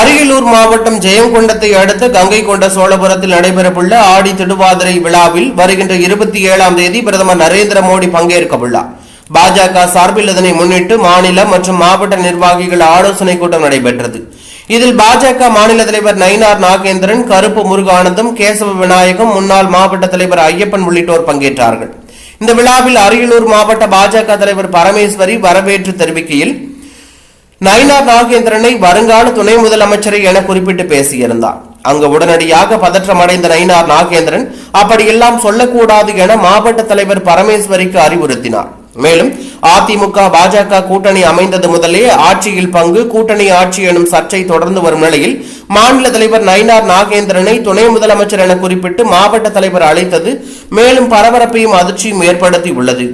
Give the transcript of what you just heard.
அரியலூர் மாவட்டம் ஜெயங்கொண்டத்தை அடுத்து கங்கை கொண்ட சோழபுரத்தில் நடைபெறவுள்ள ஆடி திருவாதிரை விழாவில் வருகின்ற இருபத்தி ஏழாம் தேதி பிரதமர் நரேந்திர மோடி பங்கேற்க உள்ளார். பாஜக சார்பில் இதனை முன்னிட்டு மாநில மற்றும் மாவட்ட நிர்வாகிகள் ஆலோசனை கூட்டம் நடைபெற்றது. இதில் பாஜக மாநில தலைவர் நயினார் நாகேந்திரன் கருப்பு முருகானந்தம் கேசவ விநாயகம் முன்னாள் மாவட்ட தலைவர் ஐயப்பன் உள்ளிட்டோர் பங்கேற்றார்கள். இந்த விழாவில் அரியலூர் மாவட்ட பாஜக தலைவர் பரமேஸ்வரி வரவேற்று தெரிவிக்கையில் நயினா நாகேந்திரனை வருங்கால துணை முதலமைச்சர் என குறிப்பிட்டு பேசியிருந்தார். அங்கு உடனடியாக பதற்றமடைந்த நயினார் நாகேந்திரன் அப்படியெல்லாம் சொல்லக்கூடாது என மாவட்ட தலைவர் பரமேஸ்வரிக்கு அறிவுறுத்தினார். மேலும் அதிமுக பாஜக கூட்டணி அமைந்தது முதலே ஆட்சியில் பங்கு கூட்டணி ஆட்சி எனும் சர்ச்சை தொடர்ந்து வரும் நிலையில் மாநில தலைவர் நயினார் நாகேந்திரனை துணை முதலமைச்சர் என குறிப்பிட்டு மாவட்ட தலைவர் அழைத்தது மேலும் பரபரப்பையும் அதிர்ச்சியும் ஏற்படுத்தி உள்ளது